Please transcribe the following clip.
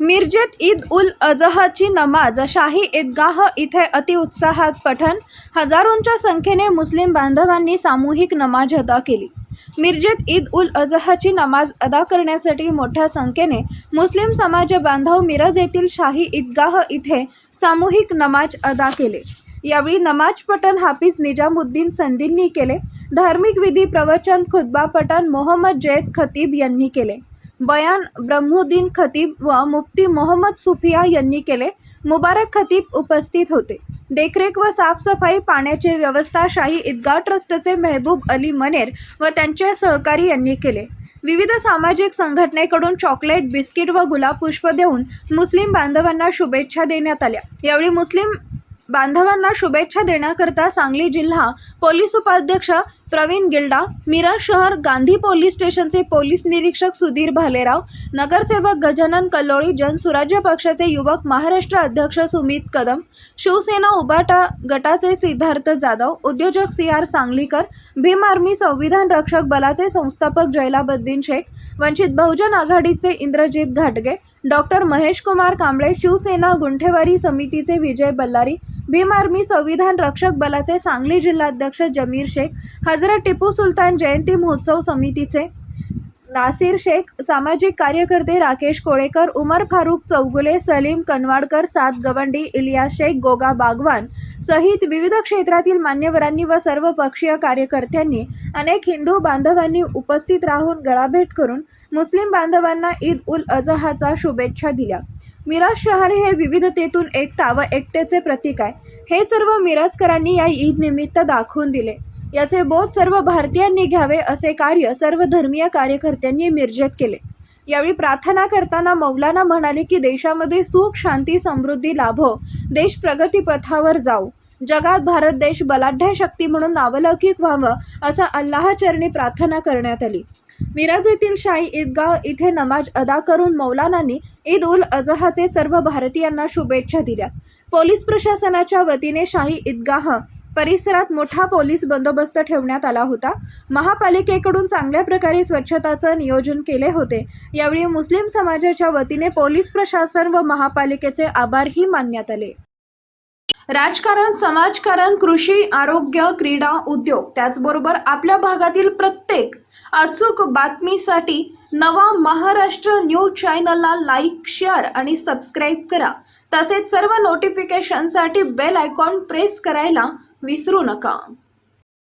मिरजेत ईद उल अजहाची नमाज शाही ईदगाह इथे अतिउत्साहात पठण हजारोंच्या संख्येने मुस्लिम बांधवांनी सामूहिक नमाज अदा केली. मिरजेत ईद उल अजहाची नमाज अदा करण्यासाठी मोठ्या संख्येने मुस्लिम समाज बांधव मिरज येथील शाही ईदगाह इथे सामूहिक नमाज अदा केले. यावेळी नमाज पठण हाफिज निजामुद्दीन संदींनी केले. धार्मिक विधी प्रवचन खुतबा पठण मोहम्मद जैद खतीब यांनी केले. बयान ब्रह्मुद्दीन खतीब व मुफ्ती मोहम्मद सुफिया यांनी केले. मुबारक खतीब उपस्थित होते. देखरेख व साफसफाई पाण्याची व्यवस्था शाही ईदगाह ट्रस्टचे मेहबूब अली मनेर व त्यांचे सहकारी यांनी केले. विविध सामाजिक संघटनेकडून चॉकलेट बिस्किट व गुलाब पुष्प देऊन मुस्लिम बांधवांना शुभेच्छा देण्यात आल्या. यावेळी मुस्लिम बांधवांना शुभेच्छा देण्याकरता सांगली जिल्हा पोलीस उपाध्यक्ष प्रवीण गिल्डा मिरज शहर गांधी पोलीस स्टेशनचे पोलीस निरीक्षक सुधीर भालेराव नगरसेवक गजानन कल्लोळी जनसुराज्य पक्षाचे युवक महाराष्ट्र अध्यक्ष सुमित कदम शिवसेना उबाटा गटाचे सिद्धार्थ जाधव उद्योजक C R Sanglikar Bhim army संविधान रक्षक बलाचे संस्थापक जैलाबद्दीन शेख वंचित बहुजन आघाडीचे इंद्रजित घाटगे डॉक्टर महेश कुमार कांबळे शिवसेना गुंठेवारी समितीचे विजय बल्लारी भीम आर्मी संविधान रक्षक बलाचे सांगली जिल्हाध्यक्ष जमीर शेख हजरत टिपू सुलतान जयंती महोत्सव समितीचे. नासिर शेख सामाजिक कार्यकर्ते राकेश कोळेकर उमर फारूक चौगुले सलीम कनवाडकर सात गवंडी इलियास शेख गोगा बागवान सहित विविध क्षेत्रातील मान्यवरांनी व सर्व पक्षीय कार्यकर्त्यांनी अनेक हिंदू बांधवांनी उपस्थित राहून गळाभेट करून मुस्लिम बांधवांना ईद उल अजहाचा शुभेच्छा दिल्या. मिराज शहर हे विविधतेतून एकता व एकतेचे प्रतीक आहे. हे सर्व मिराजकरांनी या ईदनिमित्त दाखवून दिले. याचे बोध सर्व भारतीयांनी घ्यावे असे कार्य सर्व धर्मीय कार्यकर्त्यांनी मिरजेत केले. यावेळी प्रार्थना करताना मौलाना म्हणाले की देशामध्ये सुख शांती समृद्धी लाभो. देश प्रगतीपथावर जाऊ. जगात भारत देश बलाढ्य शक्ती म्हणून नावलौकिक व्हावं असं अल्लाहचरणी प्रार्थना करण्यात आली. मिराज येथील शाही ईदगाह इथे नमाज अदा करून मौलानांनी ईद उल अजहाचे सर्व भारतीयांना शुभेच्छा दिल्या. पोलीस प्रशासनाच्या वतीने शाही ईदगाह परिसरात मोठा पोलीस बंदोबस्त ठेवण्यात आला होता. महापालिकेकडून चांगल्या प्रकारे स्वच्छताचं नियोजन केले होते. यावेळी मुस्लिम समाजाच्या वतीने पोलीस प्रशासन व महापालिकेचे आभारही मानण्यात आले. राजकारण समाजकारण कृषी आरोग्य क्रीडा उद्योग त्याचबरोबर आपल्या भागातील प्रत्येक अचूक बातमीसाठी नवा महाराष्ट्र न्यूज चॅनलला लाईक शेअर आणि सबस्क्राईब करा. तसेच सर्व नोटिफिकेशनसाठी बेल आयकॉन प्रेस करायला विसरू नका.